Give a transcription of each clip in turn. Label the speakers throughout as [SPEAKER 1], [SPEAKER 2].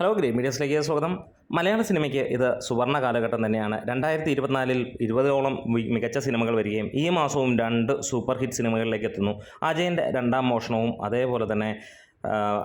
[SPEAKER 1] Hello ഗ്രീ മീഡിയസിലേക്ക് സ്വാഗതം. മലയാള സിനിമയ്ക്ക് ഇത് സുവർണ കാലഘട്ടം തന്നെയാണ്. രണ്ടായിരത്തി ഇരുപത്തിനാലിൽ ഇരുപതോളം മികച്ച സിനിമകൾ വരികയും ഈ മാസവും രണ്ട് സൂപ്പർ ഹിറ്റ് സിനിമകളിലേക്ക് എത്തുന്നു. അജയന്റെ രണ്ടാം മോഷണവും അതേപോലെ തന്നെ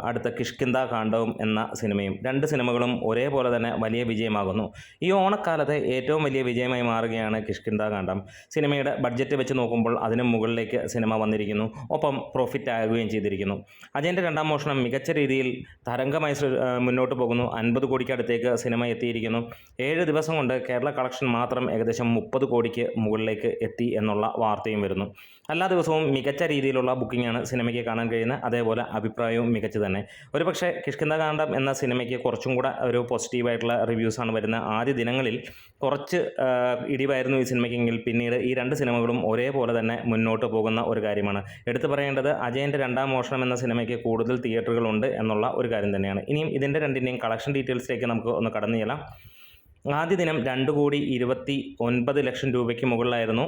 [SPEAKER 1] അടുത്ത കിഷ്കിന്ത കാണ്ഡവും എന്ന സിനിമയും രണ്ട് സിനിമകളും ഒരേപോലെ തന്നെ വലിയ വിജയമാകുന്നു. ഈ ഓണക്കാലത്തെ ഏറ്റവും വലിയ വിജയമായി മാറുകയാണ് കിഷ്കിന്ത കാണ്ഡം സിനിമയുടെ ബഡ്ജറ്റ് വെച്ച് നോക്കുമ്പോൾ അതിന് മുകളിലേക്ക് സിനിമ വന്നിരിക്കുന്നു. ഒപ്പം പ്രോഫിറ്റ് ആകുകയും ചെയ്തിരിക്കുന്നു. അജയന്റെ രണ്ടാം മോഷണം മികച്ച രീതിയിൽ തരംഗമായി മുന്നോട്ട് പോകുന്നു. അൻപത് കോടിക്കടുത്തേക്ക് സിനിമ എത്തിയിരിക്കുന്നു. ഏഴ് ദിവസം കൊണ്ട് കേരള കളക്ഷൻ മാത്രം ഏകദേശം മുപ്പത് കോടിക്ക് മുകളിലേക്ക് എത്തി എന്നുള്ള വാർത്തയും വരുന്നു. എല്ലാ ദിവസവും മികച്ച രീതിയിലുള്ള ബുക്കിംഗാണ് സിനിമയ്ക്ക് കാണാൻ കഴിയുന്നത്. അതേപോലെ അഭിപ്രായവും മികച്ചു തന്നെ ഒരുപക്ഷെ കിഷ്കിന്ദകാന്ഡം എന്ന സിനിമയ്ക്ക് കുറച്ചും കൂടെ ഒരു പോസിറ്റീവായിട്ടുള്ള റിവ്യൂസാണ് വരുന്ന ആദ്യ ദിനങ്ങളിൽ കുറച്ച് ഇടിവായിരുന്നു ഈ സിനിമയ്ക്കെങ്കിൽ. പിന്നീട് ഈ രണ്ട് സിനിമകളും ഒരേപോലെ തന്നെ മുന്നോട്ട് പോകുന്ന ഒരു കാര്യമാണ്. എടുത്തു പറയേണ്ടത് അജയന്റെ രണ്ടാം മോഷണം എന്ന സിനിമയ്ക്ക് കൂടുതൽ തിയേറ്ററുകളുണ്ട് എന്നുള്ള ഒരു കാര്യം തന്നെയാണ്. ഇനിയും ഇതിന്റെ രണ്ടിന്റെയും കളക്ഷൻ ഡീറ്റെയിൽസിലേക്ക് നമുക്ക് ഒന്ന് കടന്നു ചെല്ലാം. ആദ്യ ദിനം രണ്ട് കോടി ഇരുപത്തി ഒൻപത് ലക്ഷം രൂപയ്ക്ക് മുകളിലായിരുന്നു.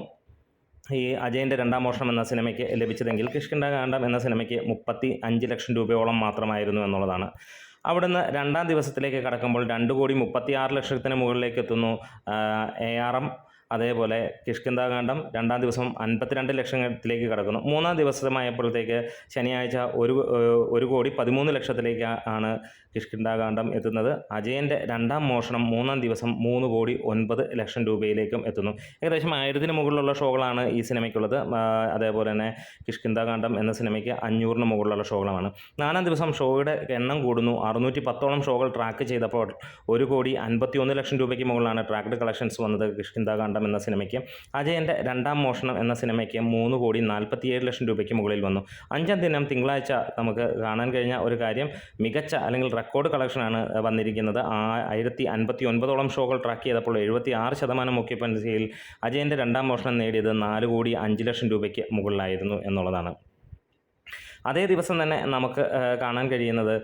[SPEAKER 1] ഈ അജയന്റെ രണ്ടാം മോഷണം എന്ന സിനിമയ്ക്ക് ലഭിച്ചതെങ്കിൽ കിഷ്കിണ്ഡകാന്ഡം എന്ന സിനിമയ്ക്ക് മുപ്പത്തി അഞ്ച് ലക്ഷം രൂപയോളം മാത്രമായിരുന്നു എന്നുള്ളതാണ്. അവിടുന്ന് രണ്ടാം ദിവസത്തിലേക്ക് കടക്കുമ്പോൾ രണ്ട് കോടി മുപ്പത്തി ആറ് ലക്ഷത്തിന് മുകളിലേക്ക് എത്തുന്നു എ ആർ എം അതേപോലെ കിഷ്കിന്താകാന്ഡം രണ്ടാം ദിവസം അൻപത്തിരണ്ട് ലക്ഷത്തിലേക്ക് കടക്കുന്നു. മൂന്നാം ദിവസമായപ്പോഴത്തേക്ക് ശനിയാഴ്ച ഒരു ഒരു കോടി പതിമൂന്ന് ലക്ഷത്തിലേക്ക് ആണ് കിഷ്കിന്താകാന്ഡം എത്തുന്നത്. അജയന്റെ രണ്ടാം മോഷണം മൂന്നാം ദിവസം മൂന്ന് കോടി ഒൻപത് ലക്ഷം രൂപയിലേക്കും എത്തുന്നു. ഏകദേശം ആയിരത്തിന് മുകളിലുള്ള ഷോകളാണ് ഈ സിനിമയ്ക്കുള്ളത്. അതേപോലെ തന്നെ കിഷ്കിന്താകാന്ഡം എന്ന സിനിമയ്ക്ക് അഞ്ഞൂറിന് മുകളിലുള്ള ഷോകളാണ്. നാലാം ദിവസം ഷോയുടെ എണ്ണം കൂടുന്നു. അറുന്നൂറ്റി പത്തോളം ഷോകൾ ട്രാക്ക് ചെയ്തപ്പോൾ ഒരു കോടി അൻപത്തി ലക്ഷം രൂപയ്ക്ക് മുകളിലാണ് ട്രാക്ക്ഡ് കളക്ഷൻസ് വന്നത് കിഷ്കിന്ദാകാന്ഡം എന്ന സിനിമയ്ക്ക് അജയന്റെ രണ്ടാം മോഷണം എന്ന സിനിമയ്ക്ക് മൂന്ന് കോടി നാൽപ്പത്തിയേഴ് ലക്ഷം രൂപയ്ക്ക് മുകളിൽ വന്നു. അഞ്ചാം ദിനം തിങ്കളാഴ്ച നമുക്ക് കാണാൻ കഴിഞ്ഞ ഒരു കാര്യം മികച്ച അല്ലെങ്കിൽ റെക്കോർഡ് കളക്ഷനാണ് വന്നിരിക്കുന്നത്. ആയിരത്തി അൻപത്തി ഒൻപതോളം ഷോകൾ ട്രാക്ക് ചെയ്തപ്പോൾ എഴുപത്തി ആറ് ശതമാനം ഒക്യുപ്പൻസിയിൽ അജയന്റെ രണ്ടാം മോഷണം നേടിയത് നാല് കോടി അഞ്ച് ലക്ഷം രൂപയ്ക്ക് മുകളിലായിരുന്നു എന്നുള്ളതാണ്. അതേ ദിവസം തന്നെ നമുക്ക് കാണാൻ കഴിയുന്നത്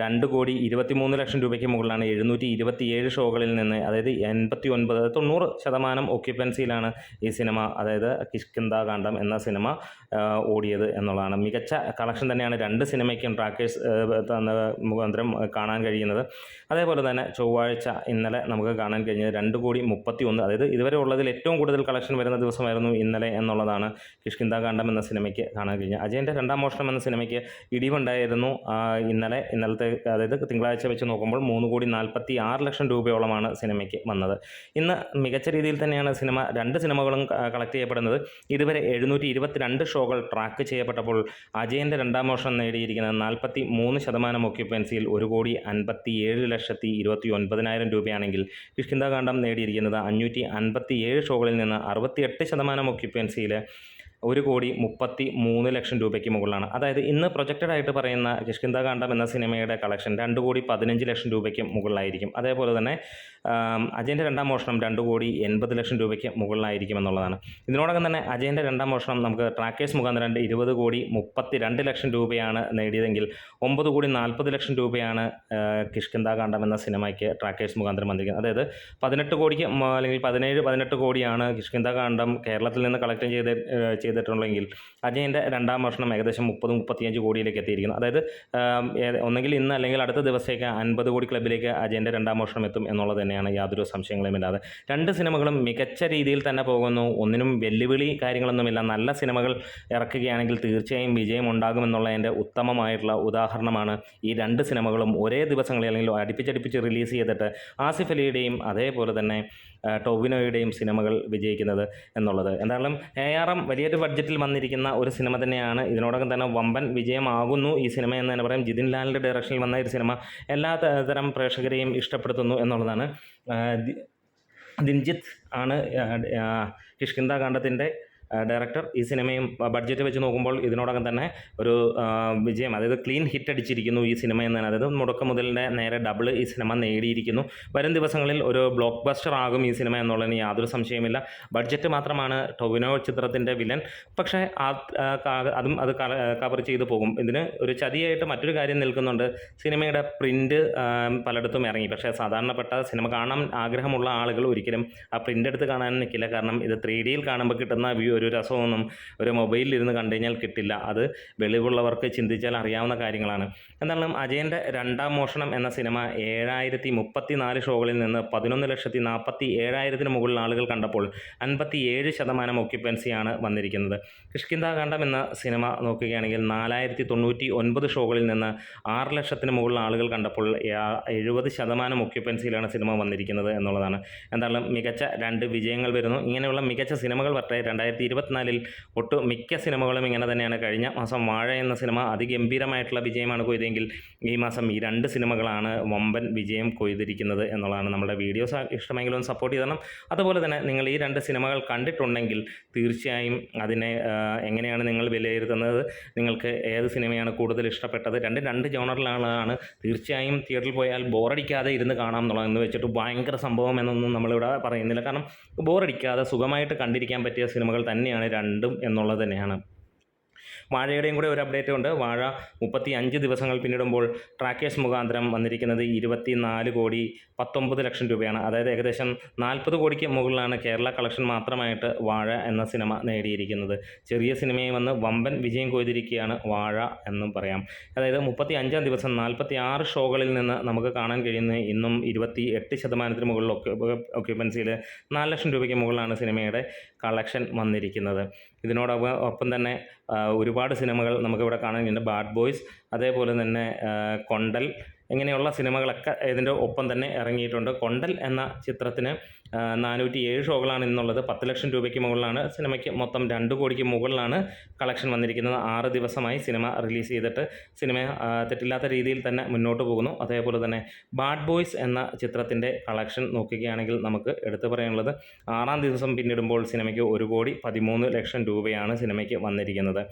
[SPEAKER 1] രണ്ട് കോടി ഇരുപത്തി മൂന്ന് ലക്ഷം രൂപയ്ക്ക് മുകളിലാണ് എഴുന്നൂറ്റി ഇരുപത്തിയേഴ് ഷോകളിൽ നിന്ന് അതായത് എൺപത്തി ഒൻപത് തൊണ്ണൂറ് ശതമാനം ഒക്യുപ്പൻസിയിലാണ് ഈ സിനിമ അതായത് കിഷ്കിന്ദ കാണ്ഡം എന്ന സിനിമ ഓടിയത് എന്നുള്ളതാണ്. മികച്ച കളക്ഷൻ തന്നെയാണ് രണ്ട് സിനിമയ്ക്കും ട്രാക്കേഴ്സ് മുഖാന്തരം കാണാൻ കഴിയുന്നത്. അതേപോലെ തന്നെ ചൊവ്വാഴ്ച ഇന്നലെ നമുക്ക് കാണാൻ കഴിഞ്ഞത് രണ്ട് കോടി മുപ്പത്തി ഒന്ന് അതായത് ഇതുവരെ ഉള്ളതിൽ ഏറ്റവും കൂടുതൽ കളക്ഷൻ വരുന്ന ദിവസമായിരുന്നു ഇന്നലെ എന്നുള്ളതാണ് കിഷ്കിന്ദ കാണ്ഡം എന്ന സിനിമയ്ക്ക് കാണാൻ കഴിഞ്ഞത്. അജയന്റെ രണ്ടാം മോഷണം എന്ന സിനിമയ്ക്ക് ഇടിവുണ്ടായിരുന്നു. ഇന്നലെ ഇന്നലത്തെ അതായത് തിങ്കളാഴ്ച വെച്ച് നോക്കുമ്പോൾ മൂന്ന് കോടി നാൽപ്പത്തി ആറ് ലക്ഷം രൂപയോളമാണ് സിനിമയ്ക്ക് വന്നത്. ഇന്ന് മികച്ച രീതിയിൽ തന്നെയാണ് സിനിമ രണ്ട് സിനിമകളും കളക്ട് ചെയ്യപ്പെടുന്നത്. ഇതുവരെ എഴുന്നൂറ്റി ഇരുപത്തിരണ്ട് ഷോകൾ ട്രാക്ക് ചെയ്യപ്പെട്ടപ്പോൾ അജയന്റെ രണ്ടാം മോഷണം നേടിയിരിക്കുന്നത് നാൽപ്പത്തി മൂന്ന് ശതമാനം ഒക്യുപ്പൻസിയിൽ ഒരു കോടി അൻപത്തി ഏഴ് ലക്ഷത്തി ഇരുപത്തി ഒൻപതിനായിരം രൂപയാണെങ്കിൽ കിഷ്കിന്ദകാന്ഡം നേടിയിരിക്കുന്നത് അഞ്ഞൂറ്റി അൻപത്തി ഏഴ് ഷോകളിൽ നിന്ന് അറുപത്തിയെട്ട് ശതമാനം ഒക്യുപ്പൻസിയിൽ ഒരു കോടി മുപ്പത്തി മൂന്ന് ലക്ഷം രൂപയ്ക്ക് മുകളിലാണ്. അതായത് ഇന്ന് പ്രൊജക്റ്റഡ് ആയിട്ട് പറയുന്ന കിഷ്കിന്ദകാന്ഡം എന്ന സിനിമയുടെ കളക്ഷൻ രണ്ട് കോടി പതിനഞ്ച് ലക്ഷം രൂപയ്ക്ക് മുകളിലായിരിക്കും. അതേപോലെ തന്നെ അജയന്റെ രണ്ടാം മോഷണം രണ്ട് കോടി എൺപത് ലക്ഷം രൂപയ്ക്ക് മുകളിലായിരിക്കും എന്നുള്ളതാണ്. ഇതിനോടകം തന്നെ അജയന്റെ രണ്ടാം മോഷണം നമുക്ക് ട്രാക്കേഴ്സ് മുഖാന്തരം ഇരുപത് കോടി മുപ്പത്തി രണ്ട് ലക്ഷം രൂപയാണ് നേടിയതെങ്കിൽ ഒമ്പത് കോടി നാൽപ്പത് ലക്ഷം രൂപയാണ് കിഷ്കിന്ദ കാണ്ഡം എന്ന സിനിമയ്ക്ക് ട്രാക്കേഴ്സ് മുഖാന്തരം വന്നിരിക്കുന്നത്. അതായത് പതിനെട്ട് കോടിക്ക് അല്ലെങ്കിൽ പതിനേഴ് പതിനെട്ട് കോടിയാണ് കിഷ്കിന്ദകാന്ഡം കേരളത്തിൽ നിന്ന് കളക്ട് ചെയ്ത് ചെയ്തിട്ടുള്ളെങ്കിൽ അജയന്റെ രണ്ടാം വർഷം ഏകദേശം മുപ്പത് മുപ്പത്തിയഞ്ച് കോടിയിലേക്ക് എത്തിയിരിക്കുന്നു. അതായത് ഒന്നെങ്കിൽ ഇന്ന് അല്ലെങ്കിൽ അടുത്ത ദിവസത്തേക്ക് അൻപത് കോടി ക്ലബിലേക്ക് അജയന്റെ രണ്ടാം വർഷം എത്തും എന്നുള്ളത് തന്നെയാണ് യാതൊരു സംശയങ്ങളും ഇല്ലാതെ. രണ്ട് സിനിമകളും മികച്ച രീതിയിൽ തന്നെ പോകുന്നു. ഒന്നിനും വെല്ലുവിളി കാര്യങ്ങളൊന്നുമില്ല. നല്ല സിനിമകൾ ഇറക്കുകയാണെങ്കിൽ തീർച്ചയായും വിജയം ഉണ്ടാകുമെന്നുള്ളതിന്റെ ഉത്തമമായിട്ടുള്ള ഉദാഹരണമാണ് ഈ രണ്ട് സിനിമകളും. ഒരേ ദിവസങ്ങളിൽ അല്ലെങ്കിൽ അടുപ്പിച്ചടുപ്പിച്ച് റിലീസ് ചെയ്തിട്ട് ആസിഫ് അലിയുടെയും അതേപോലെ തന്നെ ടൊവിനോയുടെയും സിനിമകൾ വിജയിക്കുന്നത് എന്നുള്ളത്. എന്തായാലും എ ആർ എം വലിയൊരു ബഡ്ജറ്റിൽ വന്നിരിക്കുന്ന ഒരു സിനിമ തന്നെയാണ്. ഇതിനോടകം തന്നെ വമ്പൻ വിജയമാകുന്നു ഈ സിനിമ എന്ന് തന്നെ പറയും. ജിതിൻ ലാലിന്റെ ഡയറക്ഷനിൽ വന്ന ഒരു സിനിമ എല്ലാ തരം പ്രേക്ഷകരെയും ഇഷ്ടപ്പെടുത്തുന്നു എന്നുള്ളതാണ്. ദിൻജിത്ത് ആണ് കിഷ്കിന്ദ കാണ്ഡത്തിന്റെ ഡയറക്ടർ ഈ സിനിമയും ബഡ്ജറ്റ് വെച്ച് നോക്കുമ്പോൾ ഇതിനോടകം തന്നെ ഒരു വിജയം അതായത് ക്ലീൻ ഹിറ്റ് അടിച്ചിരിക്കുന്നു ഈ സിനിമ എന്ന് അതായത് മുടക്ക മുതലിന്റെ നേരെ ഡബിൾ ഈ സിനിമ നേടിയിരിക്കുന്നു. വരും ദിവസങ്ങളിൽ ഒരു ബ്ലോക്ക് ബസ്റ്റർ ആകും ഈ സിനിമ എന്നുള്ളതിന് യാതൊരു സംശയമില്ല ബഡ്ജറ്റ് മാത്രമാണ് ടൊവിനോ ചിത്രത്തിന്റെ വിലൻ പക്ഷേ അതും അത് കവർ ചെയ്തു പോകും. ഇതിന് ഒരു ചതിയായിട്ട് മറ്റൊരു കാര്യം നിൽക്കുന്നുണ്ട്. സിനിമയുടെ പ്രിന്റ് പലയിടത്തും ഇറങ്ങി. പക്ഷേ സാധാരണപ്പെട്ട സിനിമ കാണാൻ ആഗ്രഹമുള്ള ആളുകൾ ഒരിക്കലും ആ പ്രിന്റ് എടുത്ത് കാണാൻ നിൽക്കില്ല. കാരണം ഇത് ത്രീ ഡിയിൽ കാണുമ്പോൾ കിട്ടുന്ന വ്യൂ ഒരു രസമൊന്നും ഒരു മൊബൈലിൽ ഇരുന്ന് കണ്ടു കഴിഞ്ഞാൽ കിട്ടില്ല. അത് വെളിവുള്ളവർക്ക് ചിന്തിച്ചാൽ അറിയാവുന്ന കാര്യങ്ങളാണ്. എന്നാലും അജയന്റെ രണ്ടാം മോഷണം എന്ന സിനിമ ഏഴായിരത്തി മുപ്പത്തി നാല് ഷോകളിൽ നിന്ന് പതിനൊന്ന് ലക്ഷത്തി നാൽപ്പത്തി ഏഴായിരത്തിന് മുകളിൽ ആളുകൾ കണ്ടപ്പോൾ അൻപത്തി ഏഴ് ശതമാനം ഒക്യുപ്പൻസിയാണ് വന്നിരിക്കുന്നത്. കിഷ്കിന്താകാന്ഡം എന്ന സിനിമ നോക്കുകയാണെങ്കിൽ നാലായിരത്തി തൊണ്ണൂറ്റി ഒൻപത് ഷോകളിൽ നിന്ന് ആറ് ലക്ഷത്തിന് മുകളിൽ ആളുകൾ കണ്ടപ്പോൾ എഴുപത് ശതമാനം ഒക്യുപ്പൻസിയിലാണ് സിനിമ വന്നിരിക്കുന്നത് എന്നുള്ളതാണ്. എന്തായാലും മികച്ച രണ്ട് വിജയങ്ങൾ വരുന്നു. ഇങ്ങനെയുള്ള മികച്ച സിനിമകൾ വരട്ടെ. രണ്ടായിരത്തി ഇരുപത്തിനാലിൽ ഒട്ടു മിക്ക സിനിമകളും ഇങ്ങനെ തന്നെയാണ്. കഴിഞ്ഞ മാസം വാഴ എന്ന സിനിമ അതിഗംഭീരമായിട്ടുള്ള വിജയമാണ് കൊയ്തെങ്കിൽ ഈ മാസം ഈ രണ്ട് സിനിമകളാണ് വമ്പൻ വിജയം കൊയ്തിരിക്കുന്നത് എന്നുള്ളതാണ് നമ്മുടെ വീഡിയോസ്. ഇഷ്ടമെങ്കിലും സപ്പോർട്ട് ചെയ്തണം അതുപോലെ തന്നെ നിങ്ങൾ ഈ രണ്ട് സിനിമകൾ കണ്ടിട്ടുണ്ടെങ്കിൽ തീർച്ചയായും അതിനെ എങ്ങനെയാണ് നിങ്ങൾ വിലയിരുത്തുന്നത് നിങ്ങൾക്ക് ഏത് സിനിമയാണ് കൂടുതൽ ഇഷ്ടപ്പെട്ടത് രണ്ട് രണ്ട് ജോണറിലാണ് തീർച്ചയായും തിയേറ്ററിൽ പോയാൽ ബോറടിക്കാതെ ഇരുന്ന് കാണാം എന്നുള്ളതെന്ന് വെച്ചിട്ട് ഭയങ്കര സംഭവം എന്നൊന്നും നമ്മളിവിടെ പറയുന്നില്ല. കാരണം ബോറടിക്കാതെ സുഖമായിട്ട് കണ്ടിരിക്കാൻ പറ്റിയ സിനിമകൾ തന്നെയാണ് രണ്ടും എന്നുള്ളത് തന്നെയാണ്. വാഴയുടെയും കൂടെ ഒരു അപ്ഡേറ്റ് ഉണ്ട്. വാഴ മുപ്പത്തി അഞ്ച് ദിവസങ്ങൾ പിന്നിടുമ്പോൾ ട്രാക്കേഴ്സ് മുഖാന്തരം വന്നിരിക്കുന്നത് ഇരുപത്തി നാല് കോടി പത്തൊമ്പത് ലക്ഷം രൂപയാണ്. അതായത് ഏകദേശം നാൽപ്പത് കോടിക്ക് മുകളിലാണ് കേരള കളക്ഷൻ മാത്രമായിട്ട് വാഴ എന്ന സിനിമ നേടിയിരിക്കുന്നത്. ചെറിയ സിനിമയെ വന്ന് വമ്പൻ വിജയം കൊയ്തിരിക്കുകയാണ് വാഴ എന്നും പറയാം. അതായത് മുപ്പത്തി അഞ്ചാം ദിവസം നാൽപ്പത്തി ആറ് ഷോകളിൽ നിന്ന് നമുക്ക് കാണാൻ കഴിയുന്ന ഇന്നും ഇരുപത്തി എട്ട് ശതമാനത്തിന് മുകളിൽ ഒക്യുപ്പൻസിയിൽ നാല് ലക്ഷം രൂപയ്ക്ക് മുകളിലാണ് സിനിമയുടെ കളക്ഷൻ വന്നിരിക്കുന്നത്. ഇതിനോടൊപ്പം തന്നെ ഒരുപാട് സിനിമകൾ നമുക്കിവിടെ കാണാൻ ബാഡ് ബോയ്സ് അതേപോലെ തന്നെ കൊണ്ടൽ ഇങ്ങനെയുള്ള സിനിമകളൊക്കെ ഇതിന്റെ ഒപ്പം തന്നെ ഇറങ്ങിയിട്ടുണ്ട്. കൊണ്ടൽ എന്ന ചിത്രത്തിന് നാനൂറ്റി ഏഴ് ഷോകളാണ് ഇന്നുള്ളത്. പത്ത് ലക്ഷം രൂപയ്ക്ക് മുകളിലാണ്. സിനിമയ്ക്ക് മൊത്തം രണ്ട് കോടിക്ക് മുകളിലാണ് കളക്ഷൻ വന്നിരിക്കുന്നത്. ആറ് ദിവസമായി സിനിമ റിലീസ് ചെയ്തിട്ട് സിനിമ തെറ്റില്ലാത്ത രീതിയിൽ തന്നെ മുന്നോട്ട് പോകുന്നു. അതേപോലെ തന്നെ ബാഡ് ബോയ്സ് എന്ന ചിത്രത്തിന്റെ കളക്ഷൻ നോക്കുകയാണെങ്കിൽ നമുക്ക് എടുത്തു പറയാനുള്ളത് ആറാം ദിവസം പിന്നിടുമ്പോൾ സിനിമയ്ക്ക് ഒരു കോടി പതിമൂന്ന് ലക്ഷം രൂപയാണ് സിനിമയ്ക്ക് വന്നിരിക്കുന്നത്.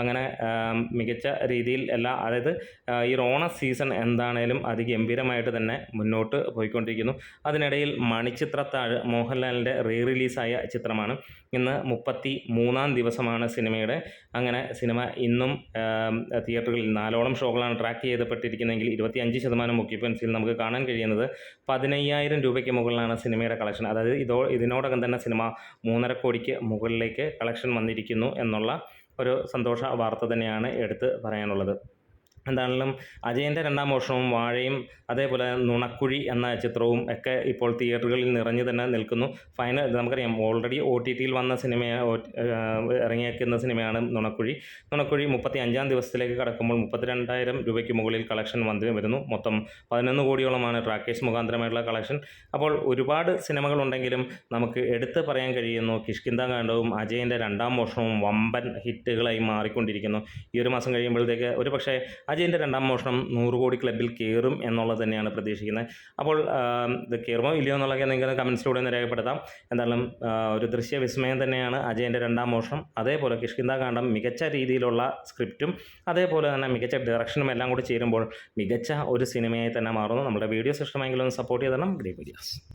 [SPEAKER 1] അങ്ങനെ മികച്ച രീതിയിൽ എല്ലാ അതായത് ഈ ഓണ സീസൺ എന്താണേലും അതിഗംഭീരമായിട്ട് തന്നെ മുന്നോട്ട് പോയിക്കൊണ്ടിരിക്കുന്നു. അതിനിടയിൽ മണിച്ചിത്രത്താഴ് മോഹൻലാലിന്റെ റീ റിലീസായ ചിത്രമാണ്. ഇന്ന് മുപ്പത്തി മൂന്നാം ദിവസമാണ് സിനിമയുടെ. അങ്ങനെ സിനിമ ഇന്നും തിയേറ്ററുകളിൽ നാലോളം ഷോകളാണ് ട്രാക്ക് ചെയ്തപ്പെട്ടിരിക്കുന്നതെങ്കിൽ ഇരുപത്തി അഞ്ച് ശതമാനം ഒക്യുപ്പൻസിയിൽ നമുക്ക് കാണാൻ കഴിയുന്നത് പതിനയ്യായിരം രൂപയ്ക്ക് മുകളിലാണ് സിനിമയുടെ കളക്ഷൻ. അതായത് ഇതോ ഇതിനോടകം തന്നെ സിനിമ മൂന്നര കോടിക്ക് മുകളിലേക്ക് കളക്ഷൻ വന്നിരിക്കുന്നു എന്നുള്ള ഒരു സന്തോഷ വാർത്ത തന്നെയാണ് എടുത്ത് പറയാനുള്ളത്. എന്താണെങ്കിലും അജയന്റെ രണ്ടാം മോഷണവും വാഴയും അതേപോലെ നുണക്കുഴി എന്ന ചിത്രവും ഒക്കെ ഇപ്പോൾ തിയേറ്ററുകളിൽ നിറഞ്ഞു തന്നെ നിൽക്കുന്നു. ഫൈനൽ നമുക്കറിയാം ഓൾറെഡി ഒ ടി ടിയിൽ വന്ന സിനിമ ഇറങ്ങിയേക്കുന്ന സിനിമയാണ് നുണക്കുഴി. നുണക്കുഴി മുപ്പത്തി അഞ്ചാം ദിവസത്തിലേക്ക് കടക്കുമ്പോൾ മുപ്പത്തിരണ്ടായിരം രൂപയ്ക്ക് മുകളിൽ കളക്ഷൻ വന്ന് വരുന്നു. മൊത്തം പതിനൊന്ന് കോടിയോളമാണ് രാകേഷ് മുഖാന്തരമായിട്ടുള്ള കളക്ഷൻ. അപ്പോൾ ഒരുപാട് സിനിമകളുണ്ടെങ്കിലും നമുക്ക് എടുത്ത് പറയാൻ കഴിയുന്നു കിഷ്കിന്ത കാണ്ഡവും അജയന്റെ രണ്ടാം മോഷണവും വമ്പൻ ഹിറ്റുകളായി മാറിക്കൊണ്ടിരിക്കുന്നു. ഈ ഒരു മാസം കഴിയുമ്പോഴത്തേക്ക് ഒരു അജയന്റെ രണ്ടാം മോഷണം നൂറ് കോടി ക്ലബിൽ കയറും എന്നുള്ളത് തന്നെയാണ് പ്രതീക്ഷിക്കുന്നത്. അപ്പോൾ ഇത് കയറുമോ ഇല്ലയോ എന്നുള്ളതൊക്കെ നിങ്ങൾക്ക് കമൻസിലൂടെ ഒന്ന് രേഖപ്പെടുത്താം. എന്തായാലും ഒരു ദൃശ്യ വിസ്മയം തന്നെയാണ് അജയന്റെ രണ്ടാം മോഷണം. അതേപോലെ കിഷ്കിന്ത കാണ്ഡം മികച്ച രീതിയിലുള്ള സ്ക്രിപ്റ്റും അതേപോലെ തന്നെ മികച്ച ഡയറക്ഷനും എല്ലാം കൂടി ചേരുമ്പോൾ മികച്ച ഒരു സിനിമയായി തന്നെ മാറുന്നു. നമ്മുടെ വീഡിയോസ് ഇഷ്ടമെങ്കിലും ഒന്ന് സപ്പോർട്ട് ചെയ്തണം ഗ്രേറ്റ് വീഡിയോസ്